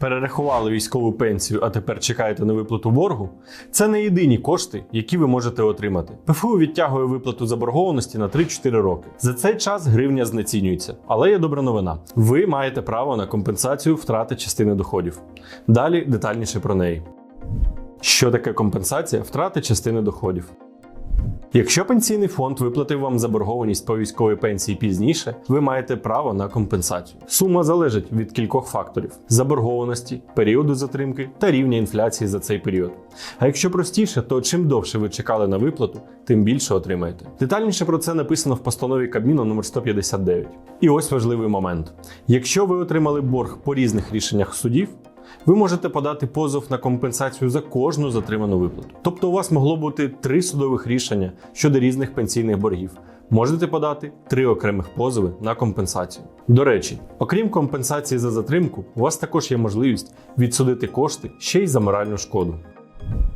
Перерахували військову пенсію, а тепер чекаєте на виплату боргу? Це не єдині кошти, які ви можете отримати. ПФУ відтягує виплату заборгованості на 3-4 роки. За цей час гривня знецінюється. Але є добра новина: ви маєте право на компенсацію втрати частини доходів. Далі детальніше про неї. Що таке компенсація втрати частини доходів? Якщо пенсійний фонд виплатив вам заборгованість по військовій пенсії пізніше, ви маєте право на компенсацію. Сума залежить від кількох факторів: заборгованості, періоду затримки та рівня інфляції за цей період. А якщо простіше, то чим довше ви чекали на виплату, тим більше отримаєте. Детальніше про це написано в постанові Кабміну номер 159. І ось важливий момент: якщо ви отримали борг по різних рішеннях судів. Ви можете подати позов на компенсацію за кожну затриману виплату. Тобто у вас могло бути три судових рішення щодо різних пенсійних боргів. Можете подати три окремих позови на компенсацію. До речі, окрім компенсації за затримку, у вас також є можливість відсудити кошти ще й за моральну шкоду.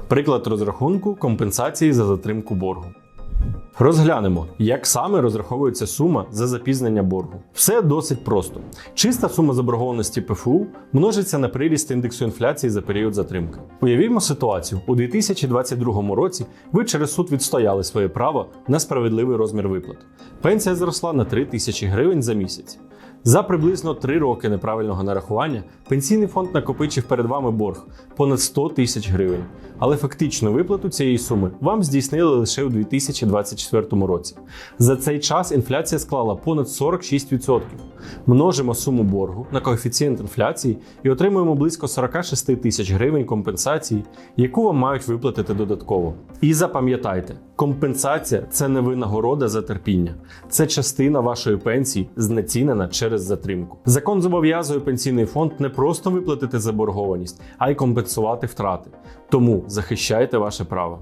Приклад розрахунку компенсації за затримку боргу. Розглянемо, як саме розраховується сума за запізнення боргу. Все досить просто. Чиста сума заборгованості ПФУ множиться на приріст індексу інфляції за період затримки. Уявімо ситуацію: у 2022 році ви через суд відстояли своє право на справедливий розмір виплат. Пенсія зросла на 3 тисячі гривень за місяць. За приблизно 3 роки неправильного нарахування пенсійний фонд накопичив перед вами борг понад 100 тисяч гривень, але фактичну виплату цієї суми вам здійснили лише у 2024 році. За цей час інфляція склала понад 46%. Множимо суму боргу на коефіцієнт інфляції і отримуємо близько 46 тисяч гривень компенсації, яку вам мають виплатити додатково. І запам'ятайте, компенсація це не винагорода за терпіння, це частина вашої пенсії, знецінена через затримку. Закон зобов'язує пенсійний фонд не просто виплатити заборгованість, а й компенсувати втрати. Тому захищайте ваше право.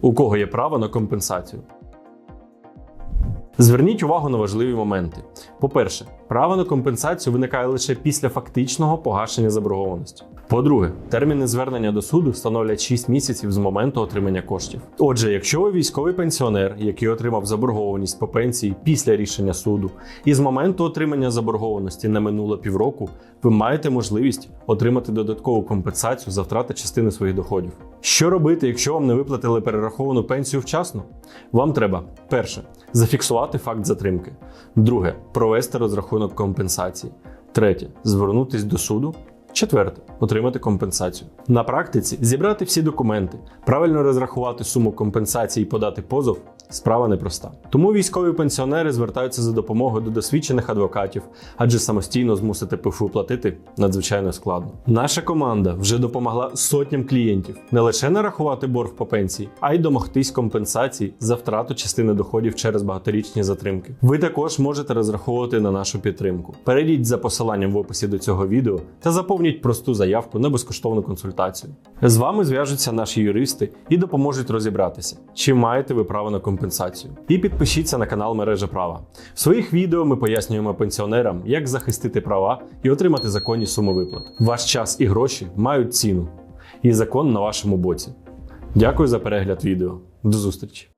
У кого є право на компенсацію? Зверніть увагу на важливі моменти. По-перше, право на компенсацію виникає лише після фактичного погашення заборгованості. По-друге, терміни звернення до суду становлять 6 місяців з моменту отримання коштів. Отже, якщо ви військовий пенсіонер, який отримав заборгованість по пенсії після рішення суду, і з моменту отримання заборгованості не минуло півроку, ви маєте можливість отримати додаткову компенсацію за втрати частини своїх доходів. Що робити, якщо вам не виплатили перераховану пенсію вчасно? Вам треба перше зафіксувати факт затримки, друге провести розрахунок компенсації, третє звернутись до суду. Четверте отримати компенсацію. На практиці зібрати всі документи, правильно розрахувати суму компенсації і подати позов справа непроста. Тому військові пенсіонери звертаються за допомогою до досвідчених адвокатів, адже самостійно змусити ПФУ платити надзвичайно складно. Наша команда вже допомогла сотням клієнтів не лише нарахувати борг по пенсії, а й домогтись компенсації за втрату частини доходів через багаторічні затримки. Ви також можете розраховувати на нашу підтримку. Перейдіть за посиланням в описі до цього відео та заповніть просту заявку на безкоштовну консультацію. З вами зв'яжуться наші юристи і допоможуть розібратися, чи маєте ви право на компенсацію. І підпишіться на канал Мережа Права. В своїх відео ми пояснюємо пенсіонерам, як захистити права і отримати законні суми виплат. Ваш час і гроші мають ціну, і закон на вашому боці. Дякую за перегляд відео. До зустрічі!